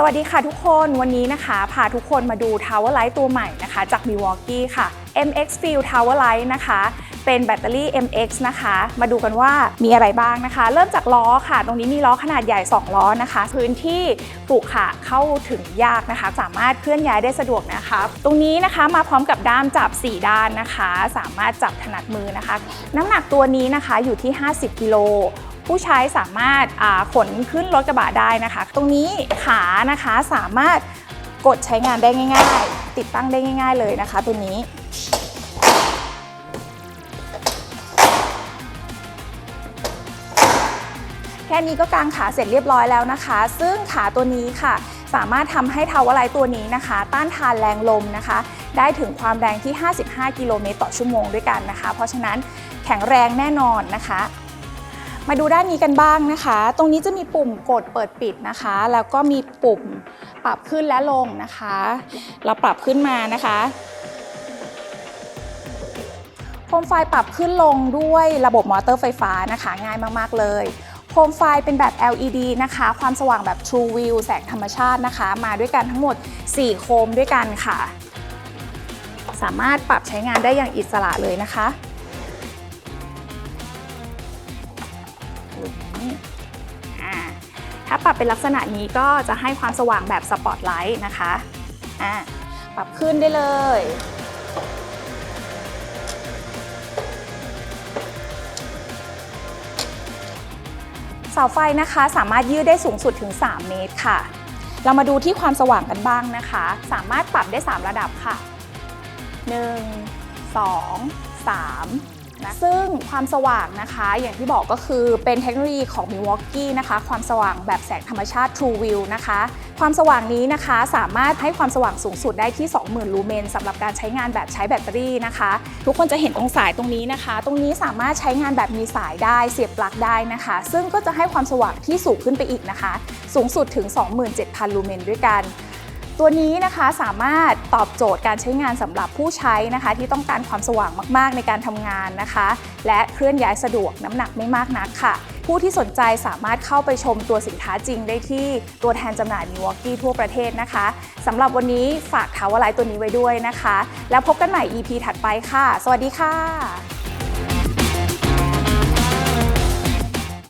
สวัสดีค่ะทุกคนวันนี้นะคะ พาทุกคนมาดู Tower Light ตัวใหม่นะคะ จาก Milwaukee ค่ะ MX Field Tower Light นะคะ เป็นแบตเตอรี่ MX นะคะ มาดูกันว่ามีอะไรบ้างนะคะ เริ่มจากล้อค่ะ ตรงนี้มีล้อขนาดใหญ่ 2 ล้อนะคะ พื้นที่ปลูกค่ะเข้าถึงยากนะคะ สามารถเคลื่อนย้ายได้สะดวกนะคะ ตรงนี้นะคะมาพร้อมกับด้ามจับ 4 ด้านนะคะ สามารถจับถนัดมือนะคะ น้ำหนักตัวนี้นะคะอยู่ที่ 50 กิโล ผู้ใช้สามารถขนขึ้นรถกระบะได้นะคะ ตรงนี้ขานะคะสามารถกดใช้งานได้ง่าย ๆ ติดตั้งได้ง่าย ๆ เลยนะคะตัวนี้แค่นี้ก็กางขาเสร็จเรียบร้อยแล้วนะคะ ซึ่งขาตัวนี้ค่ะ สามารถทำให้เทาวร์ไลตัวนี้นะคะ ต้านทานแรงลมนะคะ ได้ถึงความแรงที่ 55 กิโลเมตรต่อชั่วโมงด้วยกันนะคะ เพราะฉะนั้นแข็งแรงแน่นอนนะคะ มาดูด้านนี้กันบ้างนะคะ ตรงนี้จะมีปุ่มกดเปิดปิดนะคะ แล้วก็มีปุ่มปรับขึ้นและลงนะคะ เราปรับขึ้นมานะคะโคมไฟปรับขึ้นลงด้วยระบบมอเตอร์ไฟฟ้านะคะ ง่ายมากๆเลยโคมไฟเป็นแบบ LED นะคะ ความสว่างแบบ True View แสงธรรมชาตินะคะ มาด้วยกันทั้งหมด 4 โคมด้วยกันค่ะ สามารถปรับใช้งานได้อย่างอิสระเลยนะคะ ถ้าปรับเป็นลักษณะนี้ก็จะให้ความสว่างแบบสปอตไลท์นะคะปรับขึ้นได้เลยเสาไฟนะคะสามารถยืดได้สูงสุดถึง 3 เมตรค่ะ เรามาดูที่ความสว่างกันบ้างนะคะ สามารถปรับได้ 3 ระดับค่ะ 1 2 3 ซึ่งความสว่างนะคะอย่างที่บอกก็คือเป็นเทคโนโลยีของ Milwaukee นะคะ ความสว่างแบบแสงธรรมชาติ True View นะคะ ความสว่างนี้นะคะสามารถให้ความสว่างสูงสุดได้ที่ 20,000 ลูเมนสำหรับการใช้งานแบบใช้แบตเตอรี่นะคะ ทุกคนจะเห็นตรงสายตรงนี้นะคะ ตรงนี้สามารถใช้งานแบบมีสายได้เสียบปลั๊กได้นะคะ ซึ่งก็จะให้ความสว่างที่สูงขึ้นไปอีกนะคะ สูงสุดถึง 27,000 ลูเมนด้วยกัน ตัวนี้นะคะสามารถตอบโจทย์การใช้งานสำหรับผู้ใช้นะคะ ที่ต้องการความสว่างมากๆในการทำงานนะคะ และเคลื่อนย้ายสะดวกน้ำหนักไม่มากนักค่ะ ผู้ที่สนใจสามารถเข้าไปชมตัวสินค้าจริงได้ที่ตัวแทนจำหน่าย Milwaukee ทั่วประเทศนะคะสำหรับวันนี้ฝากทาวเวอร์ไลท์ตัวนี้ไว้ด้วยนะคะ แล้วพบกันใหม่ EP ถัดไปค่ะ สวัสดีค่ะ